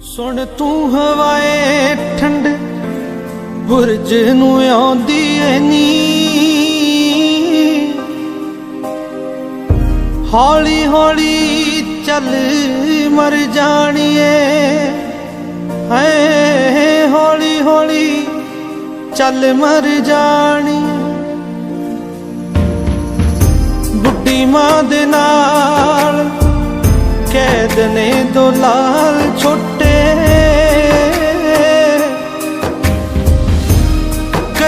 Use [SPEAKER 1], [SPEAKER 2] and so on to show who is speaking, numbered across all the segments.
[SPEAKER 1] ਸੁਣ ਤੂੰ ਹਵਾਏ ਠੰਡ, ਬੁਰਜ ਨੂੰ ਆਉਂਦੀ ਏ ਨੀ ਹੌਲੀ ਹੌਲੀ ਚੱਲ ਮਰ ਜਾਣੀਏ। ਹੈ, ਹੌਲੀ ਹੌਲੀ ਚੱਲ ਮਰ ਜਾਣੀ ਬੁੱਢੀ ਮਾਂ ਦੇ ਨਾਲ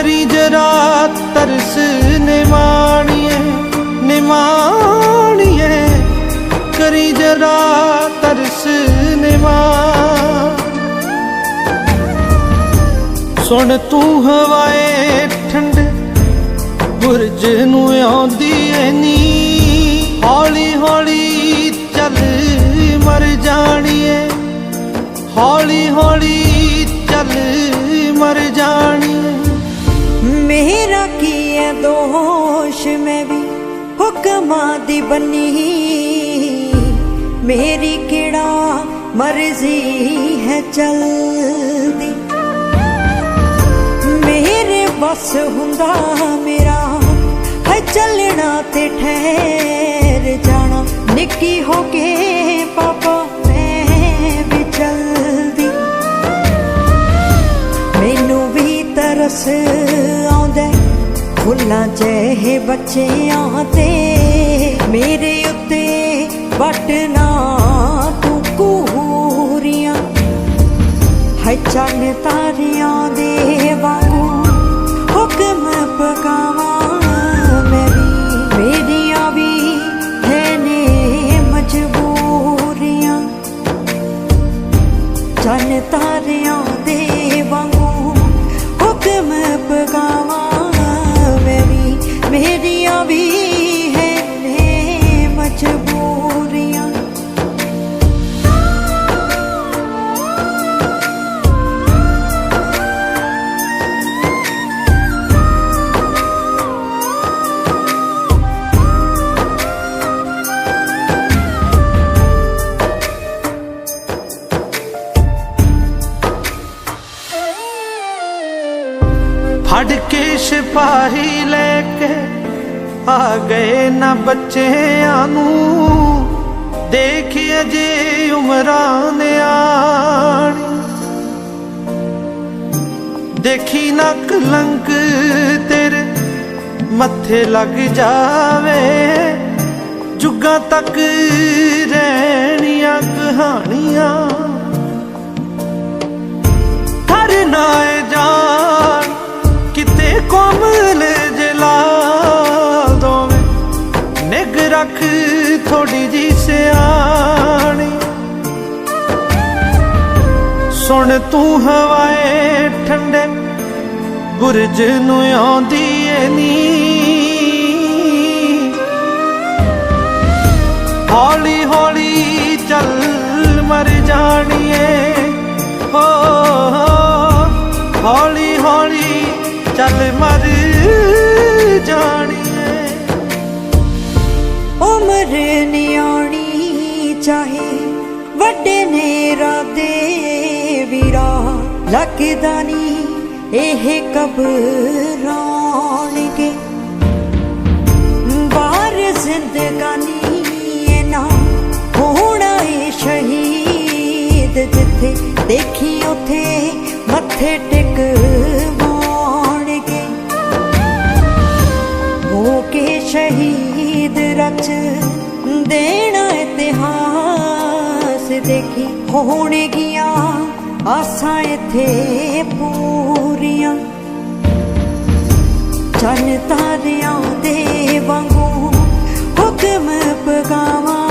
[SPEAKER 1] ਕਰੀ ਜਰਾ ਤਰਸ ਨਿਮਾਣੀਏ ਨਿਮਾਣੀਏ। ਕਰੀ ਜਰਾ ਤਰਸ ਨਿਮਾ ਸੁਣ ਤੂੰ ਹਵਾਏ ਠੰਡ, ਬੁਰਜ ਨੂੰ ਆਉਂਦੀ ਏ ਨੀ ਹੌਲੀ ਹੌਲੀ ਚੱਲ ਮਰ ਜਾਣੀਏ ਹੌਲੀ ਹੌਲੀ ਚੱਲ ਮਰ ਜਾਣੀਏ।
[SPEAKER 2] ਮੇਰਾ ਕੀ ਹੈ ਦੋਸ਼? ਮੈਂ ਵੀ ਹੁਕਮਾਂ ਦੀ ਬੰਨੀ। ਮੇਰੀ ਕਿਹੜਾ ਮਰਜ਼ੀ ਹੈ ਚਲਦੀ? ਮੇਰੇ ਬਸ ਹੁੰਦਾ ਮੇਰਾ ਹੈ ਚੱਲਣਾ ਤੇ ਠਹਿਰ ਜਾਣਾ। ਨਿੱਕੀ ਹੋ ਆਉਂਦਾ ਫੁੱਲਾਂ ਜਿਹੇ ਬੱਚਿਆਂ ਤੇ ਮੇਰੇ ਉੱਤੇ ਵਟਣਾ ਤੂੰ ਕੂਰੀਆਂ। ਹੈ ਚੰਨ ਤਾਰਿਆਂ ਦੇ ਵਾਂਗੂ ਹੁਕਮ ਪਕਾਵਾਂ ਮੈਂ ਮੇਰੀਆਂ ਵੀ ਹੈ ਨੇ ਮਜਬੂਰੀਆਂ। ਚੰਨ ਤਾਰਿਆਂ ਦੇ
[SPEAKER 1] ਸਿਪਾਹੀ ਲੈ ਕੇ ਆ ਗਏ ਨਾ ਬੱਚਿਆਂ ਨੂੰ। ਦੇਖ ਅਜੇ ਉਮਰਾਂ ਨੇ ਆਣੀ। ਦੇਖੀ ਨਾ ਕਲੰਕ ਤੇਰੇ ਮੱਥੇ ਲੱਗ ਜਾਵੇ। ਜੁਗਾਂ ਤੱਕ ਰਹਿਣੀਆਂ ਕਹਾਣੀਆਂ। ਨਿਗ ਰੱਖ ਥੋੜੀ ਜੀ ਸਿਆਣੀ। ਸੁਣ ਤੂੰ ਹਵਾਏ ਠੰਡੇ, ਬੁਰਜ ਨੂੰ ਆਉਂਦੀ ਏ ਨੀ ਹੌਲੀ ਹੌਲੀ ਚੱਲ ਮਰ ਜਾਣੀਏ ਹੋ। ਹੌਲੀ ਹੌਲੀ ਚੱਲ ਮਰ
[SPEAKER 2] ਨਿਆਣੀ ਚਾਹੇ ਵੱਡੇ ਨੇ ਰਾਦੇ ਵੀਰਾ, ਲੱਗਦਾ ਨਹੀਂ ਇਹ ਕਬਰਾਣਗੇ ਬਾਹਰ ਜ਼ਿੰਦਗਾਨੀ ਇਹ ਨਾ ਹੋਣਾ ਏ ਸ਼ਹੀਦ ਜਿੱਥੇ ਦੇਖੀ ਉਥੇ ਮੱਥੇ ਰਚ ਦੇਣਾ ਇਤਿਹਾਸ ਦੇਖੀ ਹੋਣਗੀਆਂ ਆਸਾਂ ਇੱਥੇ ਪੂਰੀਆਂ। ਚੰਨ ਤਾਰਿਆਂ ਦੇ ਵਾਂਗੂ ਹੁਕਮ ਪਗਾਵਾਂ